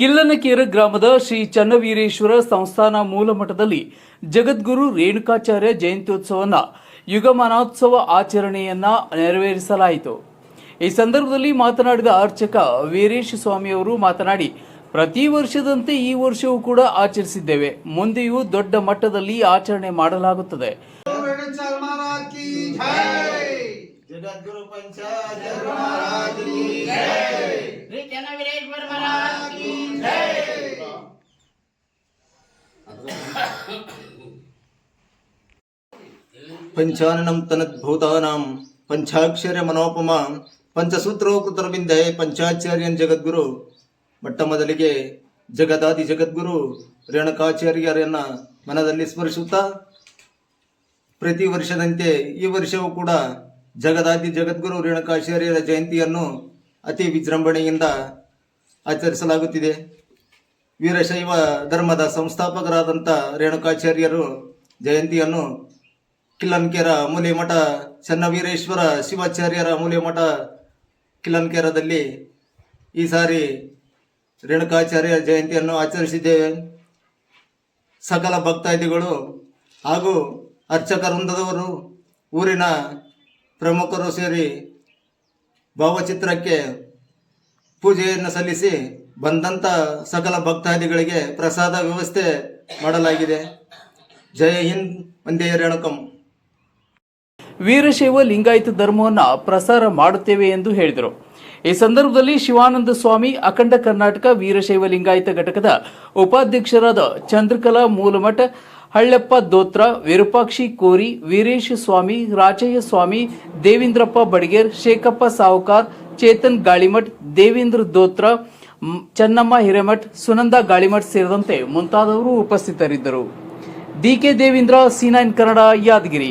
ಕಿಲ್ಲನಕೇರ ಗ್ರಾಮದ ಶ್ರೀ ಚನ್ನವೀರೇಶ್ವರ ಸಂಸ್ಥಾನ ಮೂಲಮಠದಲ್ಲಿ ಜಗದ್ಗುರು ರೇಣುಕಾಚಾರ್ಯ ಜಯಂತ್ಯೋತ್ಸವನ ಯುಗಮಾನೋತ್ಸವ ಆಚರಣೆಯನ್ನ ನೆರವೇರಿಸಲಾಯಿತು. ಈ ಸಂದರ್ಭದಲ್ಲಿ ಮಾತನಾಡಿದ ಅರ್ಚಕ ವೀರೇಶ ಸ್ವಾಮಿಯವರು ಮಾತನಾಡಿ, ಪ್ರತಿ ವರ್ಷದಂತೆ ಈ ವರ್ಷವೂ ಕೂಡ ಆಚರಿಸಿದ್ದೇವೆ. ಮುಂದೆಯೂ ದೊಡ್ಡ ಮಟ್ಟದಲ್ಲಿ ಆಚರಣೆ ಮಾಡಲಾಗುತ್ತದೆ. ಜಗದ್ಗುರು ಪಂಚಾನನಂ ತನದ್ ಭೂತಾನಾಂ ಪಂಚಾಕ್ಷರ ಮನೋಪಮ ಪಂಚಸೂತ್ರೋಕೃತರವಿಂದೆ ಪಂಚಾಚಾರ್ಯನ್ ಜಗದ್ಗುರು ಮೊಟ್ಟ ಮೊದಲಿಗೆ ಜಗದಾದಿ ಜಗದ್ಗುರು ರೇಣಕಾಚಾರ್ಯರನ್ನ ಮನದಲ್ಲಿ ಸ್ಮರಿಸುತ್ತಾ, ಪ್ರತಿ ವರ್ಷದಂತೆ ಈ ವರ್ಷವೂ ಕೂಡ ಜಗದಾದಿ ಜಗದ್ಗುರು ರೇಣಕಾಚಾರ್ಯರ ಜಯಂತಿಯನ್ನು ಅತಿ ವಿಜೃಂಭಣೆಯಿಂದ ಆಚರಿಸಲಾಗುತ್ತಿದೆ. ವೀರಶೈವ ಧರ್ಮದ ಸಂಸ್ಥಾಪಕರಾದಂಥ ರೇಣುಕಾಚಾರ್ಯರು ಜಯಂತಿಯನ್ನು ಕಿಲ್ಲನ್ಕೆರ ಮೂಲೆಮಠ ಚನ್ನವೀರೇಶ್ವರ ಶಿವಾಚಾರ್ಯರ ಮೂಲೆಮಠ ಕಿಲ್ಲನ್ಕೆರದಲ್ಲಿ ಈ ಸಾರಿ ರೇಣುಕಾಚಾರ್ಯ ಜಯಂತಿಯನ್ನು ಆಚರಿಸಿದ್ದೇವೆ. ಸಕಲ ಭಕ್ತಾದಿಗಳು ಹಾಗೂ ಅರ್ಚಕ ವೃಂದದವರು, ಊರಿನ ಪ್ರಮುಖರು ಸೇರಿ ಭಾವಚಿತ್ರಕ್ಕೆ ಪೂಜೆಯನ್ನು ಸಲ್ಲಿಸಿ ಬಂದಂಥ ಸಕಲ ಭಕ್ತಾದಿಗಳಿಗೆ ಪ್ರಸಾದ ವ್ಯವಸ್ಥೆ ಮಾಡಲಾಗಿದೆ. ಜಯ ಹಿಂದ್ ಒಂದೇ ರೇಣುಕಂ. ವೀರಶೈವ ಲಿಂಗಾಯತ ಧರ್ಮವನ್ನು ಪ್ರಸಾರ ಮಾಡುತ್ತೇವೆ ಎಂದು ಹೇಳಿದರು. ಈ ಸಂದರ್ಭದಲ್ಲಿ ಶಿವಾನಂದ ಸ್ವಾಮಿ, ಅಖಂಡ ಕರ್ನಾಟಕ ವೀರಶೈವ ಲಿಂಗಾಯತ ಘಟಕದ ಉಪಾಧ್ಯಕ್ಷರಾದ ಚಂದ್ರಕಲಾ ಮೂಲಮಠ, ಹಳ್ಳೆಪ್ಪ ದೋತ್ರ, ವಿರೂಪಾಕ್ಷಿ ಕೋರಿ, ವೀರೇಶ ಸ್ವಾಮಿ ರಾಜಯ್ಯ ಸ್ವಾಮಿ, ದೇವೇಂದ್ರಪ್ಪ ಬಡಿಗೇರ್, ಶೇಖಪ್ಪ ಸಾವುಕಾರ್, ಚೇತನ್ ಗಾಳಿಮಠ್, ದೇವೇಂದ್ರ ದೋತ್ರ ಚೆನ್ನಮ್ಮ ಹಿರೇಮಠ್ ಸುನಂದ ಗಾಳಿಮಠ್ ಸೇರಿದಂತೆ ಮುಂತಾದವರು ಉಪಸ್ಥಿತರಿದ್ದರು. DK Devendra C nine Kannada Yadagiri.